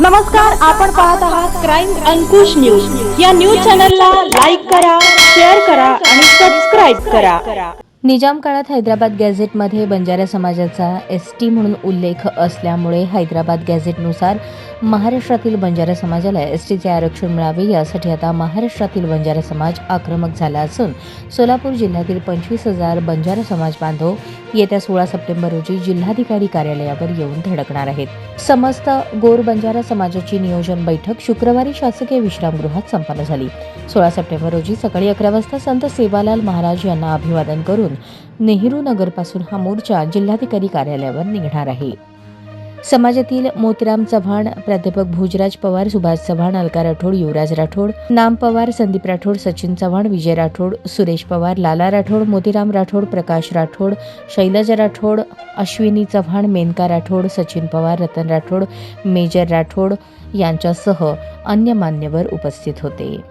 नमस्कार आपण पाहत आहात क्राईम अंकुश न्यूज या न्यूज चॅनलला लाईक करा शेअर करा आणि सबस्क्राईब करा. निजाम काळात हैदराबाद गॅझेटमध्ये बंजारा समाजाचा एस टी म्हणून उल्लेख असल्यामुळे हैदराबाद गॅझेटनुसार महाराष्ट्रातील बंजारा समाजाला एस टीचे आरक्षण मिळावे यासाठी आता महाराष्ट्रातील बंजारा समाज आक्रमक झाला असून सोलापूर जिल्ह्यातील पंचवीस हजार बंजारा समाज बांधव येत्या सोळा सप्टेंबर रोजी जिल्हाधिकारी कार्यालयावर येऊन धडकणार आहेत. समस्त गोर बंजारा समाजाची नियोजन बैठक शुक्रवारी शासकीय विश्रामगृहात संपन्न झाली. सोळा सप्टेंबर रोजी सकाळी अकरा वाजता संत सेवालाल महाराज यांना अभिवादन करून नेहरू नगरपासून हा मोर्चा जिल्हाधिकारी कार्यालयावर निघणार आहे. समाजातील मोतीराम चव्हाण प्राध्यापक भोजराज पवार सुभाष चव्हाण अलका राठोड युवराज राठोड नाम पवार संदीप राठोड सचिन चव्हाण विजय राठोड सुरेश पवार लाला राठोड मोतीराम राठोड प्रकाश राठोड शैलजा राठोड अश्विनी चव्हाण मेनका राठोड सचिन पवार रतन राठोड मेजर राठोड यांच्यासह अन्य मान्यवर उपस्थित होते.